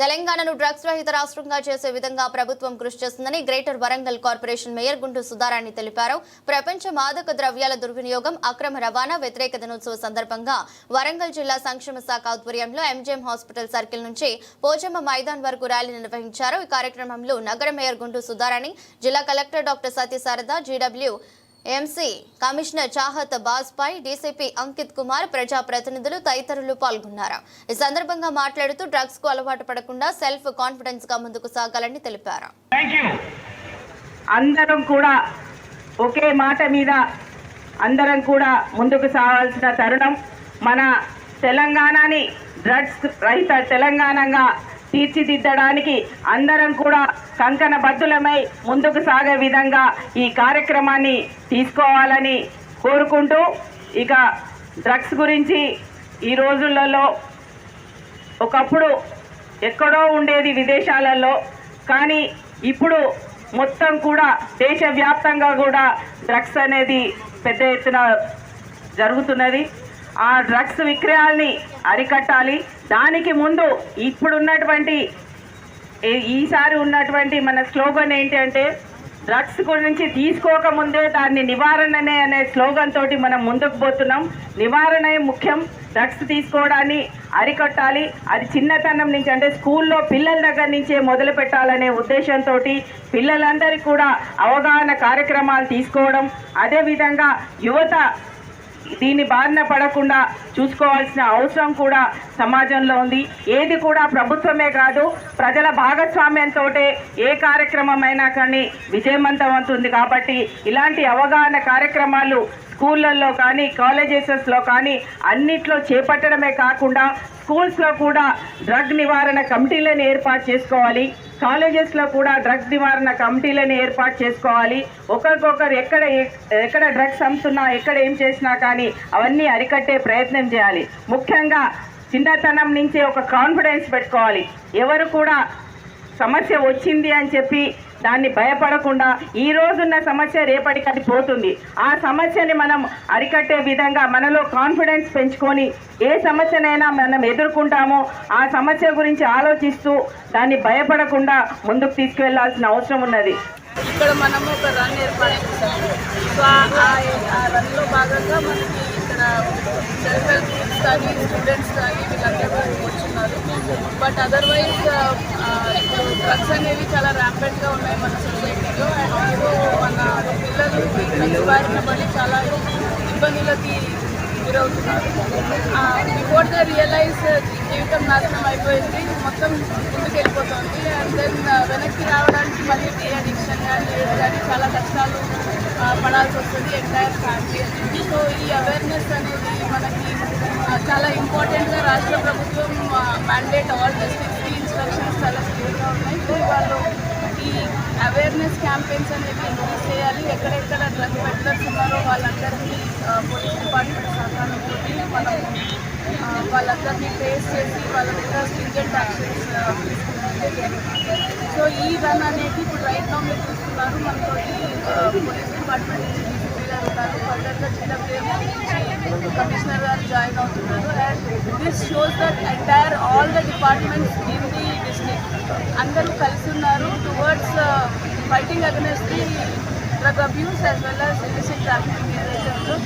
తెలంగాణను డ్రగ్స్ రహిత రాష్ట్రంగా చేసే విధంగా ప్రభుత్వం కృషి చేస్తుందని greater Warangal corporation mayor Guntu Sudharani తెలిపారు. ప్రపంచ మాదక ద్రవ్యాల దుర్వినియోగం అక్రమ రవాణా వ్యతిరేక దినోత్సవ సందర్భంగా వరంగల్ జిల్లా సంక్షేమ శాఖ ఆధ్వర్యంలో ఎంజీఎం హాస్పిటల్ సర్కిల్ నుంచి పోచమ్మ మైదాన్ వరకు ర్యాలీ నిర్వహించారు. ఈ కార్యక్రమంలో నగర మేయర్ గుంటూ సుధారాణి జిల్లా collector doctor Satyasarada GW MC commissioner Chahat Bajpai DCP Ankit Kumar ప్రజా ప్రతినిధులు తదితరులు పాల్గొన్నారు. ఈ సందర్భంగా మాట్లాడుతూ డ్రగ్స్కు అలవాటు పడకుండా సెల్ఫ్ కాన్ఫిడెన్స్గా ముందుకు సాగాలని తెలిపారు. అందరం కూడా ఒకే మాట మీద అందరం కూడా ముందుకు సాగాల్సిన తరుణం మన తెలంగాణని డ్రగ్స్ రహిత తెలంగాణగా తీర్చిదిద్దడానికి అందరం కూడా కంకణ బద్దులమై ముందుకు సాగే విధంగా ఈ కార్యక్రమాన్ని తీసుకోవాలని కోరుకుంటూ ఇక డ్రగ్స్ గురించి ఈ రోజులలో ఒకప్పుడు ఎక్కడో ఉండేది విదేశాలలో కానీ ఇప్పుడు మొత్తం కూడా దేశవ్యాప్తంగా కూడా డ్రగ్స్ అనేది పెద్ద ఎత్తున జరుగుతున్నది. ఆ డ్రగ్స్ విక్రయాల్ని అరికట్టాలి. దానికి ముందు ఇప్పుడున్నటువంటి ఈసారి ఉన్నటువంటి మన స్లోగన్ ఏంటంటే డ్రగ్స్ గురించి తీసుకోకముందే దాన్ని నివారణనే అనే స్లోగన్ తోటి మనం ముందుకు పోతున్నాం. నివారణే ముఖ్యం. డ్రగ్స్ తీసుకోవడాన్ని అరికట్టాలి. అది చిన్నతనం నుంచి అంటే స్కూల్లో పిల్లల దగ్గర నుంచే మొదలు పెట్టాలనే ఉద్దేశంతో పిల్లలందరికీ కూడా అవగాహన కార్యక్రమాలు తీసుకోవడం. అదేవిధంగా యువత దీని బారిన పడకుండా చూసుకోవాల్సిన అవసరం కూడా సమాజంలో ఉంది. ఏది కూడా ప్రభుత్వమే కాదు ప్రజల భాగస్వామ్యంతో ఏ కార్యక్రమమైనా కానీ విజయవంతమవుతుంది కాబట్టి ఇలాంటి అవగాహన కార్యక్రమాలు స్కూళ్ళల్లో కానీ కాలేజెసెస్లో కానీ అన్నిట్లో చేపట్టడమే కాకుండా స్కూల్స్లో కూడా డ్రగ్ నివారణ కమిటీలను ఏర్పాటు చేసుకోవాలి. కాలేజెస్లో కూడా డ్రగ్స్ నివారణ కమిటీలను ఏర్పాటు చేసుకోవాలి. ఒకరికొకరు ఎక్కడ ఎక్కడ డ్రగ్స్ అమ్ముతున్నా ఎక్కడ ఏం చేసినా కానీ అవన్నీ అరికట్టే ప్రయత్నం చేయాలి. ముఖ్యంగా చిన్నతనం నుంచే ఒక కాన్ఫిడెన్స్ పెట్టుకోవాలి. ఎవరు కూడా సమస్య వచ్చింది అని చెప్పి దాన్ని భయపడకుండా ఈ రోజున్న సమస్య రేపటికి అది పోతుంది. ఆ సమస్యని మనం అరికట్టే విధంగా మనలో కాన్ఫిడెన్స్ పెంచుకొని ఏ సమస్యనైనా మనం ఎదుర్కొంటామో ఆ సమస్య గురించి ఆలోచిస్తూ దాన్ని భయపడకుండా ముందుకు తీసుకువెళ్ళాల్సిన అవసరం ఉన్నది. ఇక్కడ మనం ఒక రన్ ఏర్పాటు సో ఆ- ఆ రన్లో భాగంగా మనకి ఇక్కడ సెల్ఫ్ గ్రూప్స్ కానీ స్టూడెంట్స్ కానీ వీళ్ళందరూ వచ్చున్నారు బట్ అదర్వైజ్ ఇప్పుడు డ్రగ్స్ అనేవి చాలా ర్యాంపెంట్గా ఉన్నాయి మన సొసైటీలో అండ్ ఆల్సో మన పిల్లలు డ్రగ్స్ బారిన పడి చాలా ఇబ్బందులకి గురవుతున్నారు. బిఫోర్ ద రియలైజ్ జీవితం నాశనం అయిపోయింది. మొత్తం ముందుకు వెళ్ళిపోతుంది. అండ్ దెన్ వెనక్కి రావడానికి మళ్ళీ టీ అడిక్షన్ కానీ ఏది కానీ చాలా కష్టాలు పడాల్సి వస్తుంది ఎంటైర్ ఫ్యామిలీ అనేది. సో ఈ అవేర్నెస్ అనేది మనకి చాలా ఇంపార్టెంట్గా రాష్ట్ర ప్రభుత్వం మ్యాండేట్ ఆల్ డిస్ట్రిక్ట్స్కి ఇన్స్ట్రక్షన్స్ చాలా క్లియర్గా ఉన్నాయి సో వాళ్ళు ఈ అవేర్నెస్ క్యాంపెయిన్స్ అనేవి ఇంక్రీజ్ చేయాలి? ఎక్కడెక్కడ డ్రగ్ పెడ్లర్స్ ఉన్నారో వాళ్ళందరినీ పోలీస్ డిపార్ట్మెంట్ సహకారంతో మనం వాళ్ళందరినీ ట్రేస్ చేసి వాళ్ళ మీద స్ట్రింజెంట్ యాక్షన్స్ సో ఈ రన్ అనేది ఇప్పుడు రైట్ నౌ మీరు చూస్తున్నారు. మనతో పోలీస్ డిపార్ట్మెంట్ నుంచి డీసీపీ గారు ఉన్నారు ఫర్దర్గా చిన్నపిల్లల నుంచి కమిషనర్ గారు జాయిన్ అవుతున్నారు. And this shows that entire all the departments in అందరూ కలిసి ఉన్నారు towards fighting against the drug abuse as well as illicit trafficking ఏదైతే ఉందో